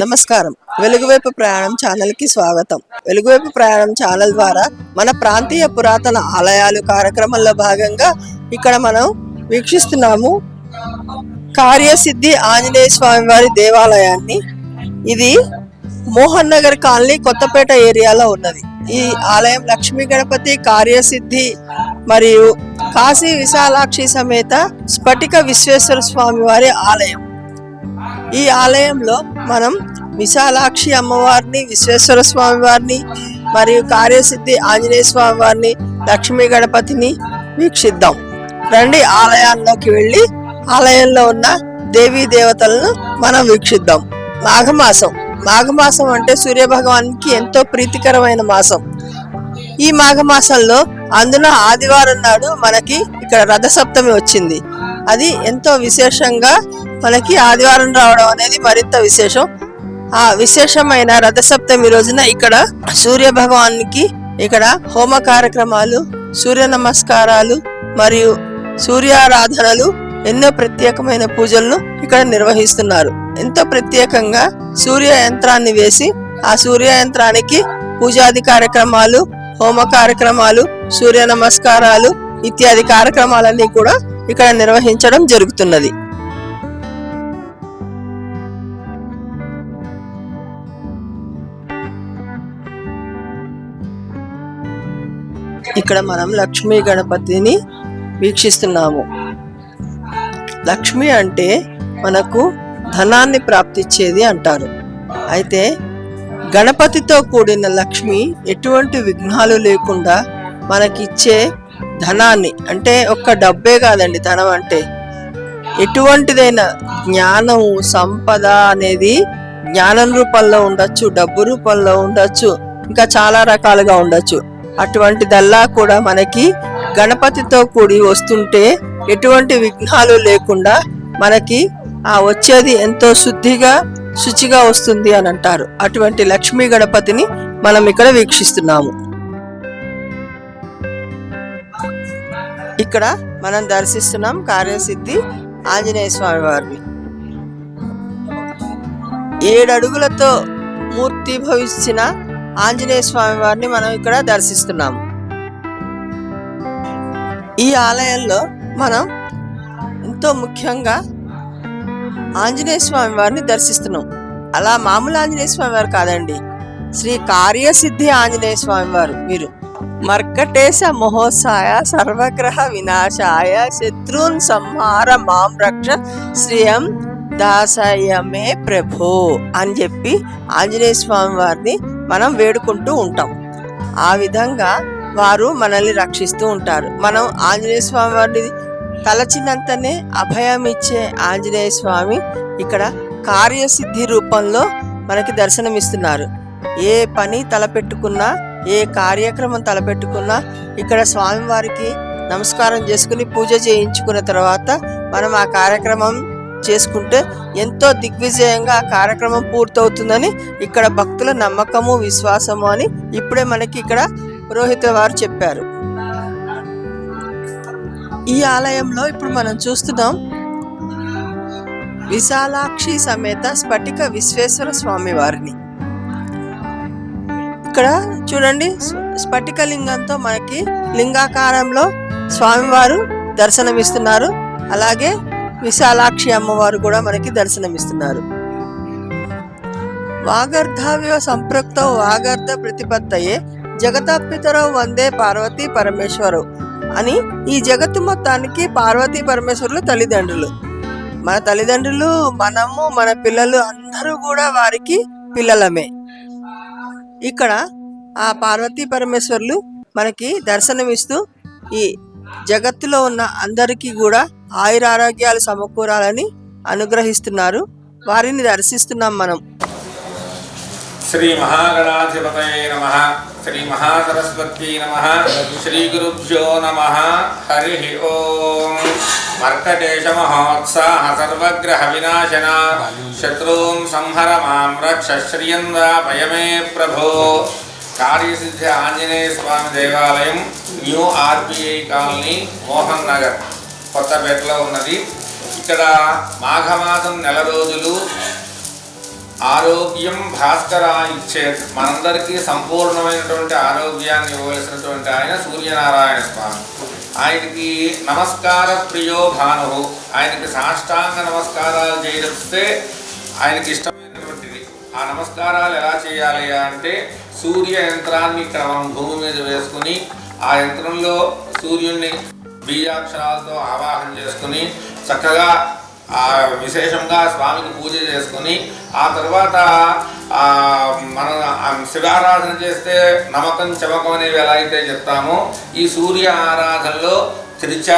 నమస్కారం. వెలుగువైపు ప్రయాణం ఛానల్కి స్వాగతం. వెలుగువైపు ప్రయాణం ఛానల్ ద్వారా మన ప్రాంతీయ పురాతన ఆలయాలు కార్యక్రమంలో భాగంగా ఇక్కడ మనం వీక్షిస్తున్నాము కార్యసిద్ధి ఆంజనేయ స్వామి వారి దేవాలయాన్ని. ఇది మోహన్ నగర్ కాలనీ కొత్తపేట ఏరియాలో ఉన్నది. ఈ ఆలయం లక్ష్మీ గణపతి కార్యసిద్ధి మరియు కాశీ విశాలాక్షి సమేత స్ఫటిక విశ్వేశ్వర స్వామి వారి ఆలయం. ఈ ఆలయంలో మనం విశాలాక్షి అమ్మవారిని విశ్వేశ్వర స్వామి వారిని మరియు కార్యసిద్ధి ఆంజనేయ స్వామి వారిని లక్ష్మీ గణపతిని వీక్షిద్దాం. రండి ఆలయాల్లోకి వెళ్ళి ఆలయంలో ఉన్న దేవీ దేవతలను మనం వీక్షిద్దాం. మాఘమాసం. మాఘమాసం అంటే సూర్య భగవానికి ఎంతో ప్రీతికరమైన మాసం. ఈ మాఘమాసంలో అందున ఆదివారం నాడు మనకి ఇక్కడ రథసప్తమి వచ్చింది. అది ఎంతో విశేషంగా మనకి ఆదివారం రావడం అనేది మరింత విశేషం. ఆ విశేషమైన రథసప్తమి రోజున ఇక్కడ సూర్య భగవానికి ఇక్కడ హోమ కార్యక్రమాలు సూర్య నమస్కారాలు మరియు సూర్యారాధనలు ఎన్నో ప్రత్యేకమైన పూజలను ఇక్కడ నిర్వహిస్తున్నారు. ఎంతో ప్రత్యేకంగా సూర్య యంత్రాన్ని వేసి ఆ సూర్య యంత్రానికి పూజాది కార్యక్రమాలు హోమ కార్యక్రమాలు సూర్య నమస్కారాలు ఇత్యాది కార్యక్రమాలన్నీ కూడా ఇక్కడ నిర్వహించడం జరుగుతున్నది. ఇక్కడ మనం లక్ష్మీ గణపతిని వీక్షిస్తున్నాము. లక్ష్మి అంటే మనకు ధనాన్ని ప్రాప్తిచ్చేది అంటారు. అయితే గణపతితో కూడిన లక్ష్మి ఎటువంటి విఘ్నాలు లేకుండా మనకిచ్చే ధనాన్ని అంటే ఒక్క డబ్బే కాదండి ధనం అంటే ఎటువంటిదైనా జ్ఞానం సంపద అనేది జ్ఞానం రూపంలో ఉండొచ్చు డబ్బు రూపంలో ఉండొచ్చు ఇంకా చాలా రకాలుగా ఉండొచ్చు. అటువంటిదల్లా కూడా మనకి గణపతితో కూడి వస్తుంటే ఎటువంటి విఘ్నాలు లేకుండా మనకి ఆ వచ్చేది ఎంతో శుద్ధిగా శుచిగా వస్తుంది అని అంటారు. అటువంటి లక్ష్మీ గణపతిని మనం ఇక్కడ వీక్షిస్తున్నాము. ఇక్కడ మనం దర్శిస్తున్నాం కార్యసిద్ధి ఆంజనేయ స్వామి వారిని. ఏడు అడుగులతో మూర్తి భవించిన ఆంజనేయ స్వామి వారిని మనం ఇక్కడ దర్శిస్తున్నాము. ఈ ఆలయంలో మనం ఎంతో ముఖ్యంగా ఆంజనేయ స్వామి వారిని దర్శిస్తున్నాం. అలా మామూలు ఆంజనేయ స్వామి వారు కాదండి. శ్రీ కార్యసిద్ధి ఆంజనేయ స్వామి వారు వీరు. మర్కటేశ మహోత్సాయ సర్వగ్రహ వినాశాయ శత్రున్ సంహార మాం రక్ష శ్రీయం దాసయమే ప్రభో అని చెప్పి ఆంజనేయ స్వామి వారిని మనం వేడుకుంటూ ఉంటాం. ఆ విధంగా వారు మనల్ని రక్షిస్తూ ఉంటారు. మనం ఆంజనేయ స్వామి వారిని తలచినంతనే అభయం ఇచ్చే ఆంజనేయ స్వామి ఇక్కడ కార్యసిద్ధి రూపంలో మనకి దర్శనమిస్తున్నారు. ఏ పని తలపెట్టుకున్నా ఏ కార్యక్రమం తలపెట్టుకున్నా ఇక్కడ స్వామివారికి నమస్కారం చేసుకుని పూజ చేయించుకున్న తర్వాత మనం ఆ కార్యక్రమం చేసుకుంటే ఎంతో దిగ్విజయంగా ఆ కార్యక్రమం పూర్తవుతుందని ఇక్కడ భక్తుల నమ్మకము విశ్వాసము అని ఇప్పుడే మనకి ఇక్కడ పురోహిత వారు చెప్పారు. ఈ ఆలయంలో ఇప్పుడు మనం చూస్తున్నాం విశాలాక్షి సమేత స్ఫటిక విశ్వేశ్వర స్వామి వారిని. ఇక్కడ చూడండి స్ఫటిక లింగంతో మనకి లింగాకారంలో స్వామివారు దర్శనమిస్తున్నారు. అలాగే విశాలాక్షి అమ్మవారు కూడా మనకి దర్శనమిస్తున్నారు. వాగర్ధావ్యో సంపృక్త వాగర్ధ ప్రతిపత్తయే జగతాపితరో వందే పార్వతీ పరమేశ్వరు అని ఈ జగత్తు మొత్తానికి పార్వతీ పరమేశ్వరులు తల్లిదండ్రులు. మన తల్లిదండ్రులు మనము మన పిల్లలు అందరూ కూడా వారికి పిల్లలమే. ఇక్కడ ఆ పార్వతీ పరమేశ్వరులు మనకి దర్శనమిస్తూ ఈ జగత్తులో ఉన్న అందరికీ కూడా ఆయురారోగ్యాలు సమకూరాలని అనుగ్రహిస్తున్నారు. వారిని దర్శిస్తున్నాం మనం. శ్రీ మహాగణాధిపతయ నమ. శ్రీ మహాసరస్వతి నమ. శ్రీ గురుభ్యో నమ. హరి ఓం. మర్కటేశ మహోత్సాహ సర్వగ్రహ వినాశన. శత్రూన్ సంహర మాం రక్ష శ్రియందాపయమే ప్రభో. కార్యసిద్ధి ఆంజనేయ స్వామి దేవాలయం new RBI colony Mohan Nagar కొత్తపేటలో ఉన్నది. ఇక్కడ మాఘమాసం నెల రోజులు ఆరోగ్యం భాస్కర ఇచ్చే మనందరికీ సంపూర్ణమైనటువంటి ఆరోగ్యాన్ని ఇవ్వవలసినటువంటి ఆయన సూర్యనారాయణ స్వామి. ఆయనకి నమస్కార ప్రియో భాను ఆయనకి సాష్టాంగ నమస్కారాలు చేయడిస్తే ఆయనకి ఇష్టం ఆ నమస్కారాలు ఎలా చేయాలి అంటే సూర్య యంత్రాన్ని ఇక్కడ మనం భూమి మీద వేసుకుని ఆ యంత్రంలో సూర్యుడిని బీజాక్షరాలతో ఆవాహన చేసుకుని చక్కగా ఆ విశేషంగా స్వామికి పూజ చేసుకుని ఆ తర్వాత మనం మన శివారాధన చేస్తే నమకం చమకం అనేవి ఎలా అయితే చెప్తామో ఈ సూర్య ఆరాధనలో త్రిచ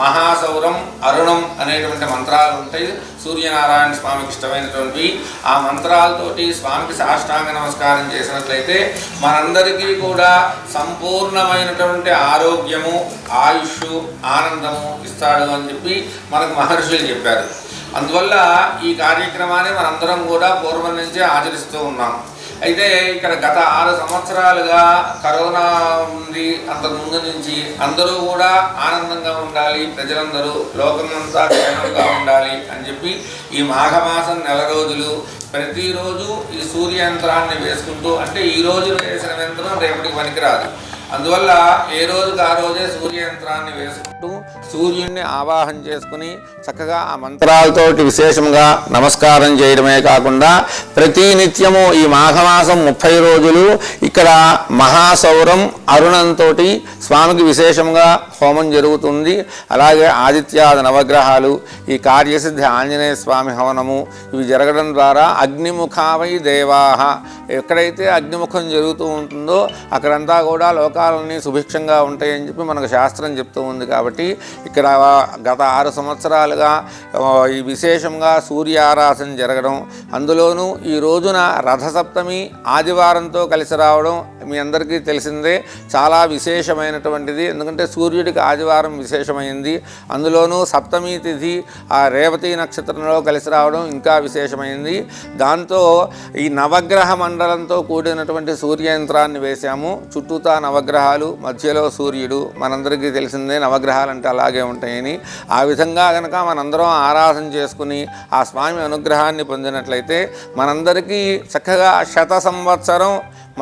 మహాసౌరం అరుణం అనేటువంటి మంత్రాలు ఉంటాయి. సూర్యనారాయణ స్వామికి ఇష్టమైనటువంటివి. ఆ మంత్రాలతోటి స్వామికి సాష్టాంగ నమస్కారం చేసినట్లయితే మనందరికీ కూడా సంపూర్ణమైనటువంటి ఆరోగ్యము ఆయుష్ ఆనందము ఇస్తాడు అని చెప్పి మనకు మహర్షులు చెప్పారు. అందువల్ల ఈ కార్యక్రమాన్ని మనందరం కూడా పూర్వం నుంచే ఆచరిస్తూ ఉన్నాం. అయితే ఇక్కడ గత ఆరు సంవత్సరాలుగా కరోనా ఉంది. అంతకు ముందు నుంచి అందరూ కూడా ఆనందంగా ఉండాలి. ప్రజలందరూ లోకమంతా క్షేమంగా ఉండాలి అని చెప్పి ఈ మాఘమాసం నెల రోజులు ప్రతిరోజు ఈ సూర్య యంత్రాన్ని వేసుకుంటూ అంటే ఈ రోజు వేసిన యంత్రం రేపటికి పనికిరాదు. అందువల్ల ఏ రోజుకి ఆ రోజే సూర్య యంత్రాన్ని వేసుకుంటూ సూర్యుడిని ఆవాహన చేసుకుని చక్కగా ఆ మంత్రాలతోటి విశేషంగా నమస్కారం చేయడమే కాకుండా ప్రతి నిత్యము ఈ మాఘమాసం ముప్పై రోజులు ఇక్కడ మహాసౌరం అరుణంతో స్వామికి విశేషంగా హోమం జరుగుతుంది. అలాగే ఆదిత్యాది నవగ్రహాలు ఈ కార్యసిద్ధి ఆంజనేయ స్వామి హవనము ఇవి జరగడం ద్వారా అగ్నిముఖావై దేవాహ. ఎక్కడైతే అగ్నిముఖం జరుగుతూ ఉంటుందో అక్కడంతా కూడా లోకాలన్నీ సుభిక్షంగా ఉంటాయని చెప్పి మనకు శాస్త్రం చెప్తూ ఉంది కాబట్టి ఇక్కడ గత ఆరు సంవత్సరాలుగా ఈ విశేషంగా సూర్య ఆరాధన జరగడం అందులోనూ ఈ రోజున రథసప్తమి ఆదివారంతో కలిసి రావడం మీ అందరికీ తెలిసిందే చాలా విశేషమైనటువంటిది. ఎందుకంటే సూర్యుడికి ఆదివారం విశేషమైంది. అందులోనూ సప్తమి తిథి ఆ రేవతి నక్షత్రంలో కలిసి రావడం ఇంకా విశేషమైంది. దాంతో ఈ నవగ్రహ మండలంతో కూడినటువంటి సూర్య యంత్రాన్ని వేశాము. చుట్టూతా నవగ్రహాలు మధ్యలో సూర్యుడు. మనందరికీ తెలిసిందే నవగ్రహాలు అంటే అలాగే ఉంటాయని. ఆ విధంగా కనుక మనందరం ఆరాధన చేసుకుని ఆ స్వామి అనుగ్రహాన్ని పొందినట్లయితే మనందరికీ చక్కగా శత సంవత్సరం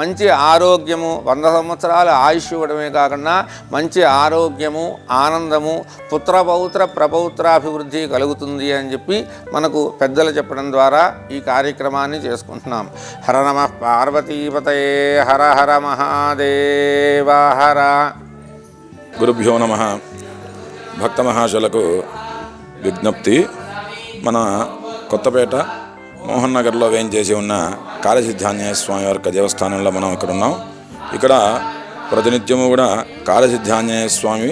మంచి ఆరోగ్యము వంద సంవత్సరాల ఆయుష్ ఇవ్వడమే కాకుండా మంచి ఆరోగ్యము ఆనందము పుత్రపౌత్ర ప్రపౌత్రాభివృద్ధి కలుగుతుంది అని చెప్పి మనకు పెద్దలు చెప్పడం ద్వారా ఈ కార్యక్రమాన్ని చేసుకుంటున్నాం. హర నమ పార్వతీపతయే హర హర మహాదేవ హర. గురుభ్యో నమ. భక్త మహాశులకు విజ్ఞప్తి మన కొత్తపేట మోహన్ నగర్లో వేయించేసి ఉన్న కాళసిద్ధాంజనేయ స్వామి వారి యొక్క దేవస్థానంలో మనం ఇక్కడ ఉన్నాం. ఇక్కడ ప్రతినిత్యము కూడా కాళసిద్ధాంజనేయ స్వామి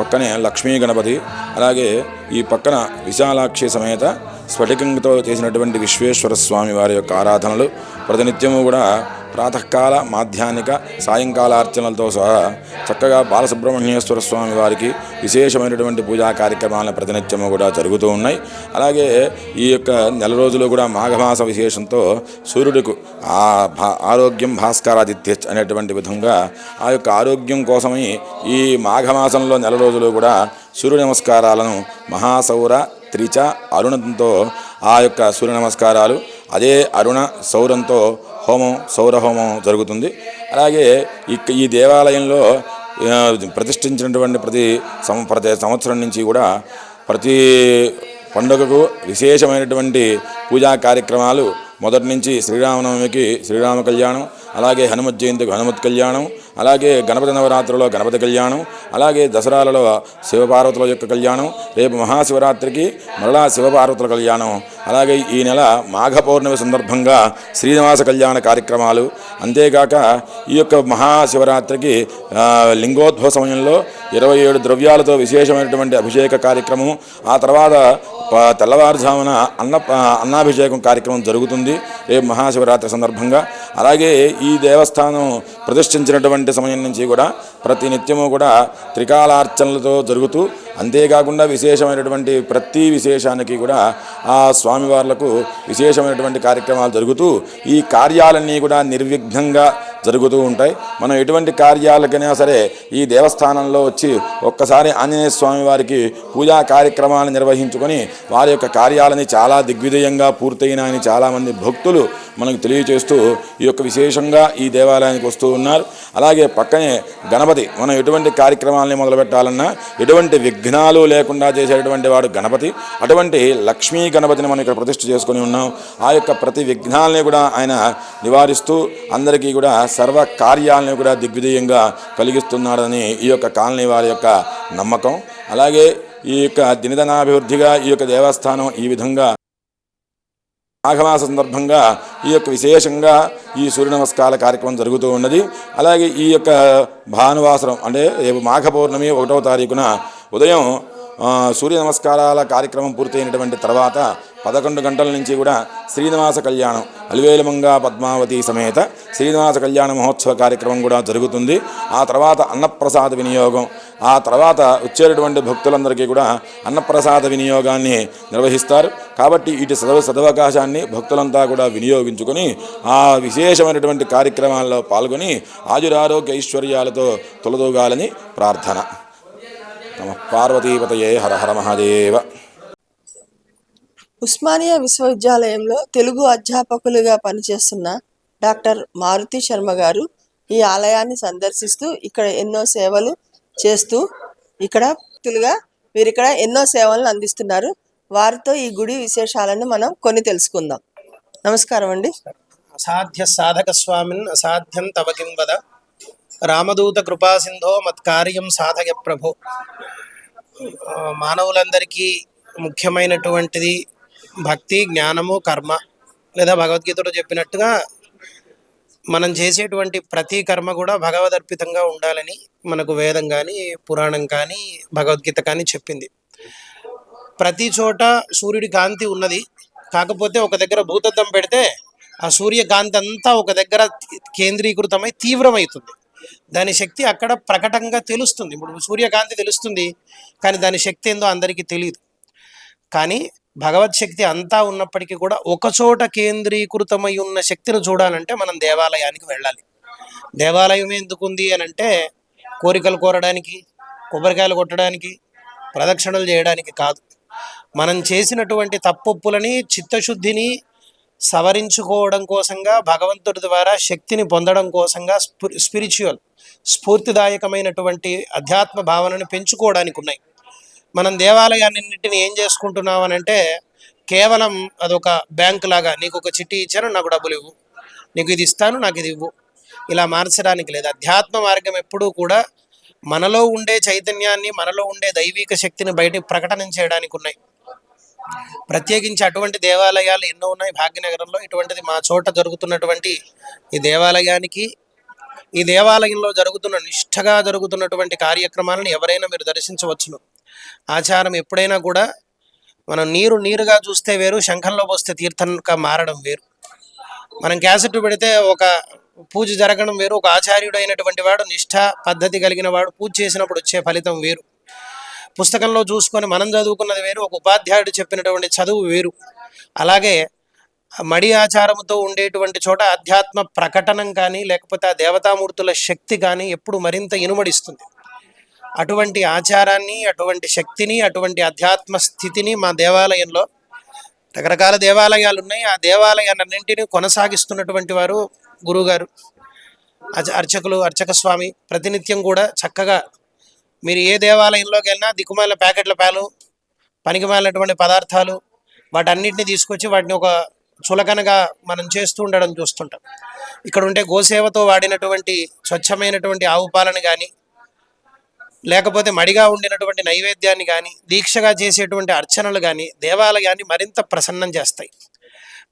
పక్కనే లక్ష్మీ గణపతి అలాగే ఈ పక్కన విశాలాక్షి సమేత స్ఫటికంతో చేసినటువంటి విశ్వేశ్వర స్వామి వారి యొక్క ఆరాధనలు ప్రతినిత్యము కూడా ప్రాతకాల మాధ్యాహ్నిక సాయంకాల అర్చనలతో సహా చక్కగా బాలసుబ్రహ్మణ్యేశ్వర స్వామి వారికి విశేషమైనటువంటి పూజా కార్యక్రమాలను ప్రతినిత్యము కూడా జరుగుతూ ఉన్నాయి. అలాగే ఈ యొక్క నెల రోజులు కూడా మాఘమాస విశేషంతో సూర్యుడికి ఆ భా ఆరోగ్యం భాస్కరాదిత్య అనేటువంటి విధంగా ఆ యొక్క ఆరోగ్యం కోసమై ఈ మాఘమాసంలో నెల రోజులు కూడా సూర్య నమస్కారాలను మహాసౌర త్రిచ అరుణంతో ఆ యొక్క సూర్య నమస్కారాలు అదే అరుణ సౌరంతో హోమం సౌర హోమం జరుగుతుంది. అలాగే ఇక ఈ దేవాలయంలో ప్రతిష్ఠించినటువంటి ప్రతి సం ప్రతి సంవత్సరం నుంచి కూడా ప్రతి పండుగకు విశేషమైనటువంటి పూజా కార్యక్రమాలు. మొదటి నుంచి శ్రీరామనవమికి శ్రీరామ కళ్యాణం అలాగే హనుమత్ జయంతికి హనుమత్ కళ్యాణం అలాగే గణపతి నవరాత్రిలో గణపతి కళ్యాణం అలాగే దసరాలలో శివపార్వతుల యొక్క కళ్యాణం రేపు మహాశివరాత్రికి మరలా శివపార్వతుల కళ్యాణం అలాగే ఈ నెల మాఘ పౌర్ణమి సందర్భంగా శ్రీనివాస కళ్యాణ కార్యక్రమాలు. అంతేకాక ఈ యొక్క మహాశివరాత్రికి లింగోద్భవ సమయంలో ఇరవై ఏడు ద్రవ్యాలతో విశేషమైనటువంటి అభిషేక కార్యక్రమం ఆ తర్వాత ప- తెల్లవారుజామున అన్న అన్నాభిషేకం కార్యక్రమం జరుగుతుంది. రేపు మహాశివరాత్రి సందర్భంగా అలాగే ఈ దేవస్థానం ప్రతిష్ఠించినటువంటి సమయం నుంచి కూడా ప్రతి నిత్యము కూడా త్రికాలార్చనలతో జరుగుతూ అంతేకాకుండా విశేషమైనటువంటి ప్రతి విశేషానికి కూడా ఆ స్వామివార్లకు విశేషమైనటువంటి కార్యక్రమాలు జరుగుతూ ఈ కార్యాలన్నీ కూడా నిర్విఘ్నంగా జరుగుతూ ఉంటాయి. మనం ఎటువంటి కార్యాలకైనా సరే ఈ దేవస్థానంలో వచ్చి ఒక్కసారి ఆంజనేయ స్వామి వారికి పూజా కార్యక్రమాలు నిర్వహించుకొని వారి యొక్క కార్యాలని చాలా దిగ్విజయంగా పూర్తయినాయని చాలామంది భక్తులు మనకు తెలియజేస్తూ ఈ యొక్క విశేషంగా ఈ దేవాలయానికి వస్తూ ఉన్నారు. అలాగే పక్కనే గణపతి మనం ఎటువంటి కార్యక్రమాలని మొదలుపెట్టాలన్నా ఎటువంటి విఘ్నాలు లేకుండా చేసేటువంటి వాడు గణపతి. అటువంటి లక్ష్మీ గణపతిని మనం ఇక్కడ ప్రతిష్ఠ చేసుకొని ఉన్నాం. ఆ యొక్క ప్రతి విఘ్నాలని కూడా ఆయన నివారిస్తూ అందరికీ కూడా సర్వ కార్యాలని కూడా దిగ్విజయంగా కలిగిస్తున్నాడని ఈ యొక్క కాలనీ వారి యొక్క నమ్మకం. అలాగే ఈ యొక్క దినదనాభివృద్ధిగా ఈ యొక్క దేవస్థానం ఈ విధంగా మాఘమాస సందర్భంగా ఈ యొక్క విశేషంగా ఈ సూర్య నమస్కార కార్యక్రమం జరుగుతూ ఉన్నది. అలాగే ఈ యొక్క భానువాసరం అంటే రేపు మాఘ పౌర్ణమి ఒకటవ తారీఖున ఉదయం సూర్య నమస్కారాల కార్యక్రమం పూర్తయినటువంటి తర్వాత పదకొండు గంటల నుంచి కూడా శ్రీనివాస కళ్యాణం అలివేలమంగా పద్మావతి సమేత శ్రీనివాస కళ్యాణ మహోత్సవ కార్యక్రమం కూడా జరుగుతుంది. ఆ తర్వాత అన్నప్రసాద వినియోగం ఆ తర్వాత వచ్చేటటువంటి భక్తులందరికీ కూడా అన్నప్రసాద వినియోగాన్ని నిర్వహిస్తారు. కాబట్టి ఇటు సదవ సదవకాశాన్ని భక్తులంతా కూడా వినియోగించుకొని ఆ విశేషమైనటువంటి కార్యక్రమాల్లో పాల్గొని ఆయురారోగ్య ఐశ్వర్యాలతో తొలదూగాలని ప్రార్థన. నమ పార్వతీపతయే హర హర మహాదేవ. ఉస్మానియా విశ్వవిద్యాలయంలో తెలుగు అధ్యాపకులుగా పనిచేస్తున్న డాక్టర్ మారుతి శర్మ గారు ఈ ఆలయాన్ని సందర్శిస్తూ ఇక్కడ ఎన్నో సేవలు చేస్తూ ఇక్కడ భక్తులుగా వీరు ఇక్కడ ఎన్నో సేవలను అందిస్తున్నారు. వారితో ఈ గుడి విశేషాలను మనం కొన్ని తెలుసుకుందాం. నమస్కారం అండి. అసాధ్య సాధక స్వామిన్ అసాధ్యం తవ కిం వద. రామదూత కృపాసింధో మత్కార్యం సాధయ ప్రభు. మానవులందరికీ ముఖ్యమైనటువంటిది భక్తి జ్ఞానము కర్మ లేదా భగవద్గీతలో చెప్పినట్టుగా మనం చేసేటువంటి ప్రతి కర్మ కూడా భగవదర్పితంగా ఉండాలని మనకు వేదం కానీ పురాణం కానీ భగవద్గీత కానీ చెప్పింది. ప్రతి చోట సూర్యుడి కాంతి ఉన్నది. కాకపోతే ఒక దగ్గర భూతద్దం పెడితే ఆ సూర్యకాంతి అంతా ఒక దగ్గర కేంద్రీకృతమై తీవ్రమవుతుంది. దాని శక్తి అక్కడ ప్రకటంగా తెలుస్తుంది. ఇప్పుడు సూర్యకాంతి తెలుస్తుంది కానీ దాని శక్తి ఏందో అందరికీ తెలియదు కానీ భగవత్ శక్తి అంతా ఉన్నప్పటికీ కూడా ఒకచోట కేంద్రీకృతమై ఉన్న శక్తిని చూడాలంటే మనం దేవాలయానికి వెళ్ళాలి. దేవాలయం ఎందుకుంది అని అంటే కోరికలు కోరడానికి కొబ్బరికాయలు కొట్టడానికి ప్రదక్షిణలు చేయడానికి కాదు. మనం చేసినటువంటి తప్పొప్పులని చిత్తశుద్ధిని సవరించుకోవడం కోసంగా భగవంతుడి ద్వారా శక్తిని పొందడం కోసంగా స్పి స్పిరిచువల్ స్ఫూర్తిదాయకమైనటువంటి అధ్యాత్మ భావనను పెంచుకోవడానికి ఉన్నాయి. మనం దేవాలయాన్నింటిని ఏం చేసుకుంటున్నాం అని అంటే కేవలం అదొక బ్యాంక్ లాగా నీకు ఒక చిట్టి ఇచ్చాను నాకు డబ్బులు ఇవ్వు. నీకు ఇది ఇస్తాను నాకు ఇది ఇవ్వు. ఇలా మార్చడానికి లేదు. అధ్యాత్మ మార్గం ఎప్పుడూ కూడా మనలో ఉండే చైతన్యాన్ని మనలో ఉండే దైవిక శక్తిని బయట ప్రకటన చేయడానికి ఉన్నాయి. ప్రత్యేకించి అటువంటి దేవాలయాలు ఎన్నో ఉన్నాయి. భాగ్యనగరంలో ఇటువంటిది మా చోట జరుగుతున్నటువంటి ఈ దేవాలయానికి ఈ దేవాలయంలో జరుగుతున్న నిష్ఠగా జరుగుతున్నటువంటి కార్యక్రమాలను ఎవరైనా మీరు దర్శించవచ్చును. ఆచారం ఎప్పుడైనా కూడా మనం నీరు నీరుగా చూస్తే వేరు శంఖంలో పోస్తే తీర్థంగా మారడం వేరు. మనం క్యాసెట్ పెడితే ఒక పూజ జరగడం వేరు ఒక ఆచార్యుడు అయినటువంటి వాడు నిష్ఠ పద్ధతి కలిగిన వాడు పూజ చేసినప్పుడు వచ్చే ఫలితం వేరు. పుస్తకంలో చూసుకొని మనం చదువుకున్నది వేరు ఒక ఉపాధ్యాయుడు చెప్పినటువంటి చదువు వేరు. అలాగే మడి ఆచారంతో ఉండేటువంటి చోట అధ్యాత్మ ప్రకటనం కానీ లేకపోతే ఆ దేవతామూర్తుల శక్తి కానీ ఎప్పుడు మరింత ఇనుమడిస్తుంది. అటువంటి ఆచారాన్ని అటువంటి శక్తిని అటువంటి అధ్యాత్మ స్థితిని మా దేవాలయంలో రకరకాల దేవాలయాలు ఉన్నాయి ఆ దేవాలయాలన్నింటినీ కొనసాగిస్తున్నటువంటి వారు గురువుగారు అర్చకులు అర్చక స్వామి ప్రతినిత్యం కూడా చక్కగా మీరు ఏ దేవాలయంలోకి వెళ్ళినా దిక్కుమాల ప్యాకెట్ల పాలు పనికిమాలినటువంటి పదార్థాలు వాటన్నిటిని తీసుకొచ్చి వాటిని ఒక చులకనగా మనం చేస్తూ ఉండడం చూస్తుంటాం. ఇక్కడ ఉంటే గోసేవతో వాడినటువంటి స్వచ్ఛమైనటువంటి ఆవు పాలను కానీ లేకపోతే మడిగా ఉండినటువంటి నైవేద్యాన్ని కానీ దీక్షగా చేసేటువంటి అర్చనలు కానీ దేవాలయాన్ని మరింత ప్రసన్నం చేస్తాయి.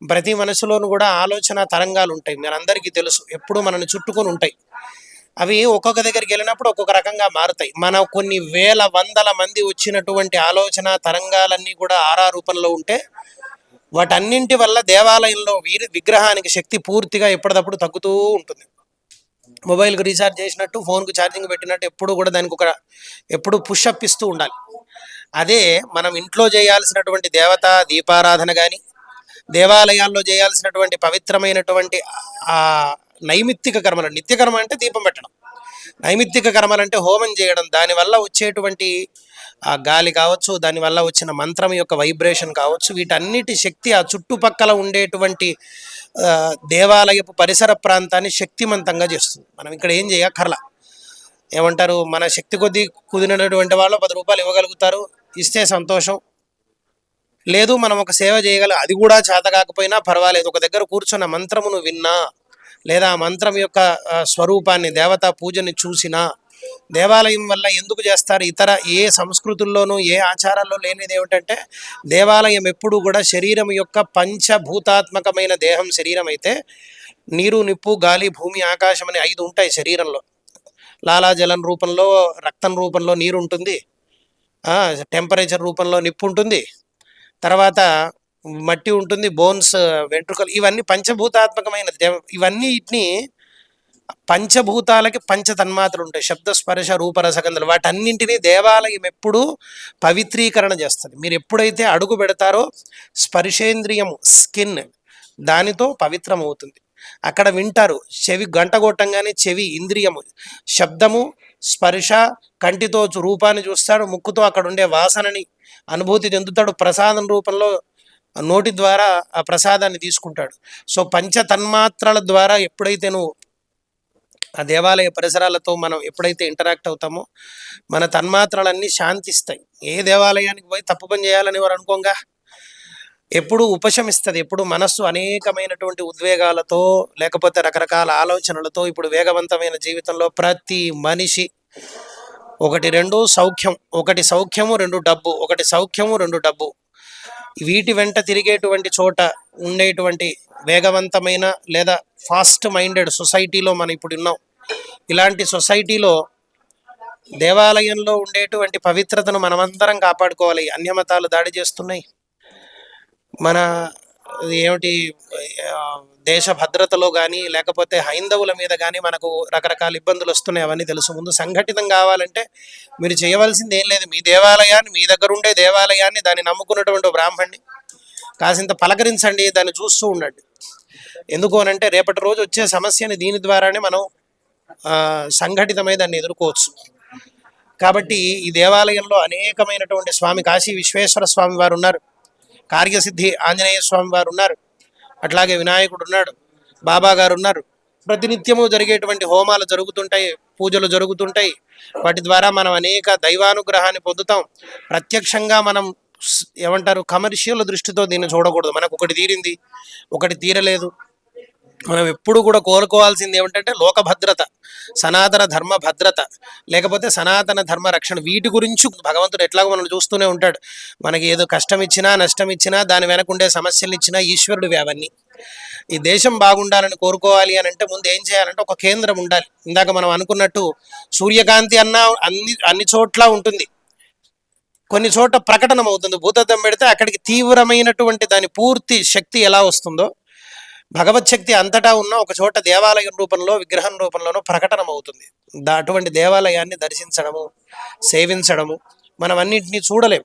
ప్రతి మనసులోనూ కూడా ఆలోచన తరంగాలు ఉంటాయి. మీరందరికీ తెలుసు ఎప్పుడూ మనల్ని చుట్టుకొని ఉంటాయి. అవి ఒక్కొక్క దగ్గరికి వెళ్ళినప్పుడు ఒక్కొక్క రకంగా మారుతాయి. మన కొన్ని వేల వందల మంది వచ్చినటువంటి ఆలోచన తరంగాలన్నీ కూడా ఆరా రూపంలో ఉంటే వాటన్నింటి వల్ల దేవాలయంలో వీరి విగ్రహానికి శక్తి పూర్తిగా ఎప్పటికప్పుడు తగ్గుతూ ఉంటుంది. మొబైల్కి రీఛార్జ్ చేసినట్టు ఫోన్కు ఛార్జింగ్ పెట్టినట్టు ఎప్పుడు కూడా దానికి ఒక ఎప్పుడు పుష్అప్ ఇస్తూ ఉండాలి. అదే మనం ఇంట్లో చేయాల్సినటువంటి దేవత దీపారాధన కానీ దేవాలయాల్లో చేయాల్సినటువంటి పవిత్రమైనటువంటి నైమిత్తిక కర్మలు నిత్య కర్మ అంటే దీపం పెట్టడం. నైమిత్తిక కర్మలు అంటే హోమం చేయడం. దానివల్ల వచ్చేటువంటి ఆ గాలి కావచ్చు దానివల్ల వచ్చిన మంత్రం యొక్క వైబ్రేషన్ కావచ్చు వీటన్నిటి శక్తి ఆ చుట్టుపక్కల ఉండేటువంటి దేవాలయపు పరిసర ప్రాంతాన్ని శక్తిమంతంగా చేస్తుంది. మనం ఇక్కడ ఏం చేయక్కర్లా ఏమంటారు? మన శక్తి కొద్దీ కుదిరినటువంటి వాళ్ళు పది రూపాయలు ఇవ్వగలుగుతారు. ఇస్తే సంతోషం. లేదు మనం ఒక సేవ చేయగల అది కూడా చేత కాకపోయినా పర్వాలేదు. ఒక దగ్గర కూర్చున్న మంత్రమును విన్నా లేదా మంత్రం యొక్క స్వరూపాన్ని దేవతా పూజని చూసినా దేవాలయం వల్ల ఎందుకు చేస్తారు? ఇతర ఏ సంస్కృతుల్లోనూ ఏ ఆచారాల్లో లేనిది ఏమిటంటే దేవాలయం ఎప్పుడూ కూడా శరీరం యొక్క పంచభూతాత్మకమైన దేహం శరీరం అయితే నీరు నిప్పు గాలి భూమి ఆకాశం అని ఐదు ఉంటాయి శరీరంలో. లాలాజలం రూపంలో రక్తం రూపంలో నీరు ఉంటుంది. టెంపరేచర్ రూపంలో నిప్పు ఉంటుంది. తర్వాత మట్టి ఉంటుంది బోన్స్ వెంట్రుకలు ఇవన్నీ పంచభూతాత్మకమైన దేవ ఇవన్నీ వీటిని పంచభూతాలకి పంచ తన్మాత్రలు ఉంటాయి. శబ్ద స్పర్శ రూపరసగంధలు వాటన్నింటినీ దేవాలయం ఎప్పుడూ పవిత్రీకరణ చేస్తుంది. మీరు ఎప్పుడైతే అడుగు పెడతారో స్పర్శేంద్రియము స్కిన్ దానితో పవిత్రం అవుతుంది అక్కడ వింటారు చెవి గంట కొట్టంగానే చెవి ఇంద్రియము శబ్దము స్పర్శ కంటితో చూ- రూపాన్ని చూస్తాడు ముక్కుతో అక్కడ ఉండే వాసనని అనుభూతి చెందుతాడు ప్రసాదం రూపంలో నోటి ద్వారా ఆ ప్రసాదాన్ని తీసుకుంటాడు. సో పంచ తన్మాత్రల ద్వారా ఎప్పుడైతే నువ్వు ఆ దేవాలయ పరిసరాలతో మనం ఎప్పుడైతే ఇంటరాక్ట్ అవుతామో మన తన్మాత్రలన్నీ శాంతిస్తాయి. ఏ దేవాలయానికి పోయి తప్పు పని చేయాలని వారు అనుకోంగా ఎప్పుడు ఉపశమిస్తుంది ఎప్పుడు మనస్సు అనేకమైనటువంటి ఉద్వేగాలతో లేకపోతే రకరకాల ఆలోచనలతో ఇప్పుడు వేగవంతమైన జీవితంలో ప్రతి మనిషి ఒకటి రెండు సౌఖ్యం ఒకటి సౌఖ్యము రెండు డబ్బు ఒకటి సౌఖ్యము రెండు డబ్బు. వీటి వెంట తిరిగేటువంటి చోట ఉండేటువంటి వేగవంతమైన లేదా ఫాస్ట్ మైండెడ్ సొసైటీలో మనం ఇప్పుడు ఉన్నాం. ఇలాంటి సొసైటీలో దేవాలయంలో ఉండేటువంటి పవిత్రతను మనమందరం కాపాడుకోవాలి. అన్యమతాలు దాడి చేస్తున్నాయి. మన ఏమిటి దేశ భద్రతలో కానీ లేకపోతే హైందవుల మీద కానీ మనకు రకరకాల ఇబ్బందులు వస్తున్నాయి అవన్నీ తెలుసు. ముందు సంఘటితం కావాలంటే మీరు చేయవలసింది ఏం లేదు. మీ దేవాలయాన్ని మీ దగ్గర ఉండే దేవాలయాన్ని దాన్ని నమ్ముకున్నటువంటి బ్రాహ్మణ్ణి కాసింత పలకరించండి దాన్ని చూస్తూ ఉండండి. ఎందుకు అనంటే రేపటి రోజు వచ్చే సమస్యని దీని ద్వారానే మనం సంఘటితమై దాన్ని ఎదుర్కోవచ్చు. కాబట్టి ఈ దేవాలయంలో అనేకమైనటువంటి స్వామి కాశీ విశ్వేశ్వర స్వామి వారు ఉన్నారు. కార్యసిద్ధి ఆంజనేయ స్వామి వారు ఉన్నారు. అట్లాగే వినాయకుడు ఉన్నాడు బాబా గారు ఉన్నారు. ప్రతినిత్యము జరిగేటువంటి హోమాలు జరుగుతుంటాయి పూజలు జరుగుతుంటాయి. వాటి ద్వారా మనం అనేక దైవానుగ్రహాన్ని పొందుతాం. ప్రత్యక్షంగా మనం ఏమంటారు కమర్షియల్ దృష్టితో దీన్ని చూడకూడదు. మనకు ఒకటి తీరింది ఒకటి తీరలేదు. మనం ఎప్పుడు కూడా కోరుకోవాల్సింది ఏమిటంటే లోక భద్రత సనాతన ధర్మ భద్రత లేకపోతే సనాతన ధర్మ రక్షణ. వీటి గురించి భగవంతుడు ఎట్లాగో మనం చూస్తూనే ఉంటాడు. మనకి ఏదో కష్టం ఇచ్చినా నష్టం ఇచ్చినా దాని వెనక ఉండే సమస్యలు ఇచ్చినా ఈశ్వరుడు అవన్నీ. ఈ దేశం బాగుండాలని కోరుకోవాలి అని అంటే ముందు ఏం చేయాలంటే ఒక కేంద్రం ఉండాలి. ఇందాక మనం అనుకున్నట్టు సూర్యకాంతి అన్న అన్ని అన్ని చోట్ల ఉంటుంది. కొన్ని చోట్ల ప్రకటన అవుతుంది భూతద్దం పెడితే అక్కడికి తీవ్రమైనటువంటి దాని పూర్తి శక్తి ఎలా వస్తుందో భగవత్ శక్తి అంతటా ఉన్న ఒక చోట దేవాలయం రూపంలో విగ్రహం రూపంలోనూ ప్రకటనమవుతుంది. దా అటువంటి దేవాలయాన్ని దర్శించడము సేవించడము మనం అన్నింటినీ చూడలేం.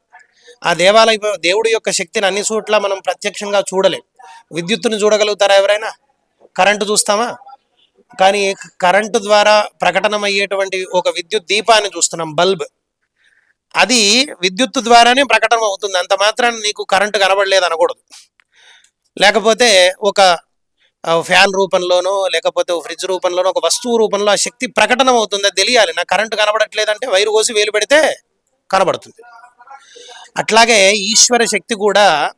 ఆ దేవాలయ దేవుడి యొక్క శక్తిని అన్ని చోట్ల మనం ప్రత్యక్షంగా చూడలేం. విద్యుత్తుని చూడగలుగుతారా ఎవరైనా? కరెంటు చూస్తామా? కానీ కరెంటు ద్వారా ప్రకటనమయ్యేటువంటి ఒక విద్యుత్ దీపాన్ని చూస్తున్నాం బల్బ్. అది విద్యుత్తు ద్వారానే ప్రకటన అవుతుంది అంత మాత్రాన్ని నీకు కరెంటు కనబడలేదు అనకూడదు లేకపోతే ఒక ఫ్యాన్ రూపంలోనో లేకపోతే ఫ్రిడ్జ్ రూపంలోనో ఒక వస్తువు రూపంలో ఆ శక్తి ప్రకటన అవుతుంది అది తెలియాలి. నాకు కరెంటు కనబడట్లేదంటే వైరు కోసి వేలు పెడితే కనబడుతుంది. అట్లాగే ఈశ్వర శక్తి కూడా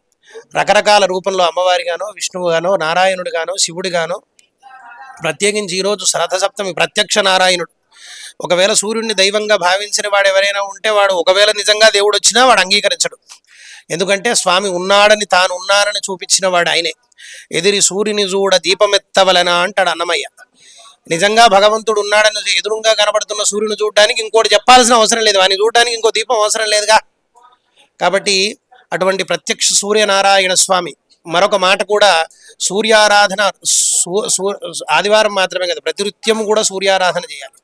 రకరకాల రూపంలో అమ్మవారిగానో విష్ణువుగానో నారాయణుడిగానో శివుడిగానో ప్రత్యేకించి ఈరోజు శ్రద్ధ సప్తమి ప్రత్యక్ష నారాయణుడు. ఒకవేళ సూర్యుడిని దైవంగా భావించిన వాడు ఎవరైనా ఉంటే వాడు ఒకవేళ నిజంగా దేవుడు వచ్చినా వాడు అంగీకరించడు. ఎందుకంటే స్వామి ఉన్నాడని తాను ఉన్నానని చూపించిన వాడు ఆయనే. ఎదిరి సూర్యుని చూడ దీపమెత్తవలనా అంటాడు అన్నమయ్య. నిజంగా భగవంతుడు ఉన్నాడని ఎదురుగా కనబడుతున్న సూర్యుని చూడడానికి ఇంకోటి చెప్పాల్సిన అవసరం లేదు. వాని చూడడానికి ఇంకో దీపం అవసరం లేదుగా. కాబట్టి అటువంటి ప్రత్యక్ష సూర్యనారాయణ స్వామి మరొక మాట కూడా సూర్యారాధన సూ- సూ- ఆదివారం మాత్రమే కదా ప్రతినిత్యం కూడా సూర్యారాధన చేయాలి.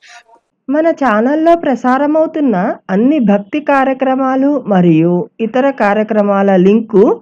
మన ఛానల్లో ప్రసారమవుతున్న అన్ని భక్తి కార్యక్రమాలు మరియు ఇతర కార్యక్రమాల లింకు